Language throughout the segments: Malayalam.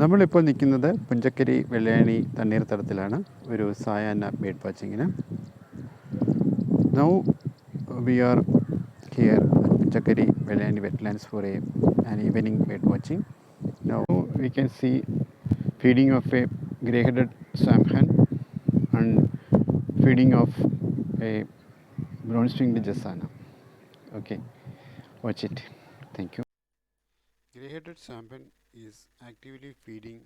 നമ്മളിപ്പോൾ നിൽക്കുന്നത് പുഞ്ചക്കരി വെള്ളയാണി തണ്ണീർത്തടത്തിലാണ്. ഒരു സായാഹ്ന bird വാച്ചിങ്ങിന് now we are here Punchakkari Vellayani wetlands for a an evening bird watching now we can see feeding of a grey headed swamphen and feeding of a bronze swing jacana okay watch it thank you Grey-headed sampan is actively feeding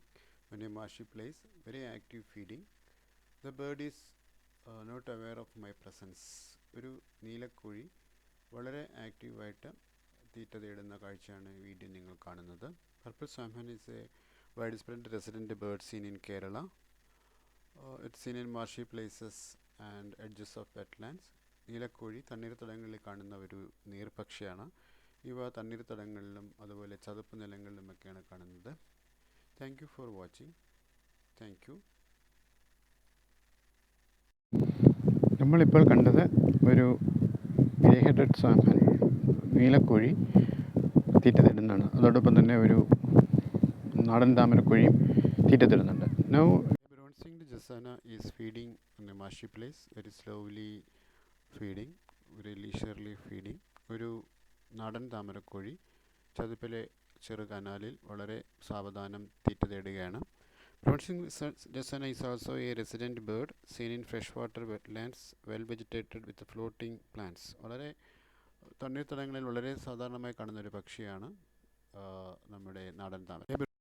a marshy place, very active feeding. The bird is uh, not aware of my presence. ഒരു നീലക്കോഴി വളരെ ആക്റ്റീവായിട്ട് തീറ്റ തേടുന്ന കാഴ്ചയാണ് വീഡിയോ നിങ്ങൾ കാണുന്നത് purple swamphen is a widespread resident bird seen in Kerala it seen in marshy places and edges of wetlands നീലക്കോഴി തണ്ണീർത്തടങ്ങളിൽ കാണുന്ന ഒരു നീർപക്ഷിയാണ് ഇവ തണ്ണീർത്തടങ്ങളിലും അതുപോലെ ചതുപ്പ് നിലങ്ങളിലുമൊക്കെയാണ് കാണുന്നത്. Thank you for watching thank you നമ്മളിപ്പോൾ കണ്ടത് ഒരു ഗ്രേ ഹെഡഡ് നീലക്കോഴി തീറ്റ തരുന്നതാണ് അതോടൊപ്പം തന്നെ ഒരു നാടൻ താമരക്കോഴിയും തീറ്റ തരുന്നുണ്ട് now bronze winged jacana is feeding in a marshy place very slowly feeding very leisurely feeding ഒരു നാടൻ താമരക്കോഴി ചതുപ്പിലെ ചെറു കനാലിൽ വളരെ സാവധാനം തീറ്റ തേടുകയാണ്. Bronze winged jacana is also a resident bird seen in fresh water wetlands well vegetated with floating plants വളരെ തണ്ണീർത്തടങ്ങളിൽ വളരെ സാധാരണമായി കാണുന്ന ഒരു പക്ഷിയാണ് നമ്മുടെ നാടൻ താമര.